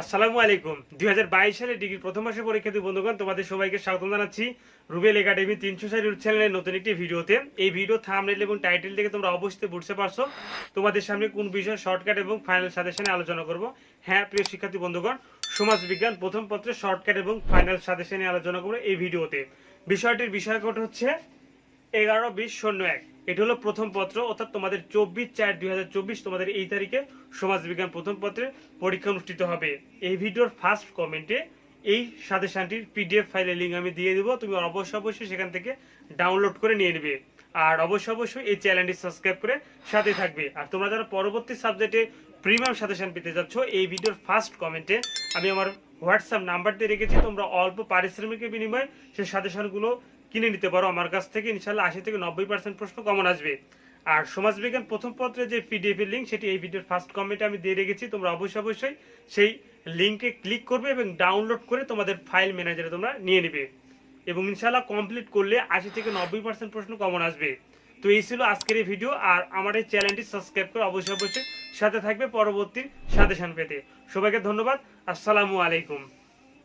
আসসালামু আলাইকুম। দুই হাজার বাইশ সালে ডিগ্রি প্রথম মাসের পরীক্ষার্থী বন্ধুগণ, তোমাদের সবাইকে স্বাগত জানাচ্ছি রুবেল একাডেমি তিনশো ইউটিউব চ্যানেলের নতুন একটি ভিডিওতে। এই ভিডিও থামনেল এবং টাইটেল থেকে তোমরা অবশ্যই বুঝতে পারছ। তোমাদের সামনে কোন বিষয়ে শর্টকাট এবং ফাইনাল সাজেশনে আলোচনা করব। হ্যাঁ প্রিয় শিক্ষার্থী বন্ধুগণ সমাজ বিজ্ঞান প্রথম পত্রে শর্টকাট এবং ফাইনাল সাজেশনে আলোচনা করব এই ভিডিওতে। বিষয়টির বিষয় বিষয়কট হচ্ছে এগারো বিশ শূন্য এক। এটা হলো প্রথম পত্র, অর্থাৎ তোমাদের চব্বিশ চার দুই তোমাদের এই তারিখে সমাজবিজ্ঞান প্রথম পত্রের পরীক্ষা অনুষ্ঠিত হবে। এই ভিডিওর ফার্স্ট কমেন্টে এই সাজেশনটির পিডিএফ ফাইলের লিঙ্ক আমি দিয়ে দেবো, তুমি অবশ্যই অবশ্যই সেখান থেকে ডাউনলোড করে নিয়ে নেবে। আর অবশ্যই অবশ্যই এই চ্যানেলটি সাবস্ক্রাইব করে সাথে থাকবে। আর তোমরা যারা পরবর্তী সাবজেক্টে প্রিমিয়াম সাজেশন পেতে যাচ্ছ, এই ভিডিওর ফার্স্ট কমেন্টে আমি আমার হোয়াটসঅ্যাপ নাম্বার দিয়ে রেখেছি, তোমরা অল্প পারিশ্রমিকের বিনিময়ে সেই সাজেশনগুলো কিনে নিতে পারো। আমার কাছ থেকে ইনশাল্লাহ আশি থেকে নব্বই পার্সেন্ট প্রশ্ন কমন আসবে। আর সমাজবিজ্ঞান প্রথম পত্রের যে পিডিএফ এর লিঙ্ক সেটি এই ভিডিওর ফার্স্ট কমেন্টে আমি দিয়ে রেখেছি। তোমরা অবশ্যই অবশ্যই সেই লিঙ্কে ক্লিক করবে এবং ডাউনলোড করে তোমাদের ফাইল ম্যানেজারে তোমরা নিয়ে নেবে। এবং ইনশাল্লাহ কমপ্লিট করলে আশি থেকে নব্বই পার্সেন্ট প্রশ্ন কমন আসবে। তো এই ছিল আজকের এই ভিডিও আর আমার এই চ্যানেলটি সাবস্ক্রাইব করে অবশ্যই অবশ্যই সাথে থাকবে পরবর্তী সাজেশন পেতে। সবাইকে ধন্যবাদ। আসসালামু আলাইকুম।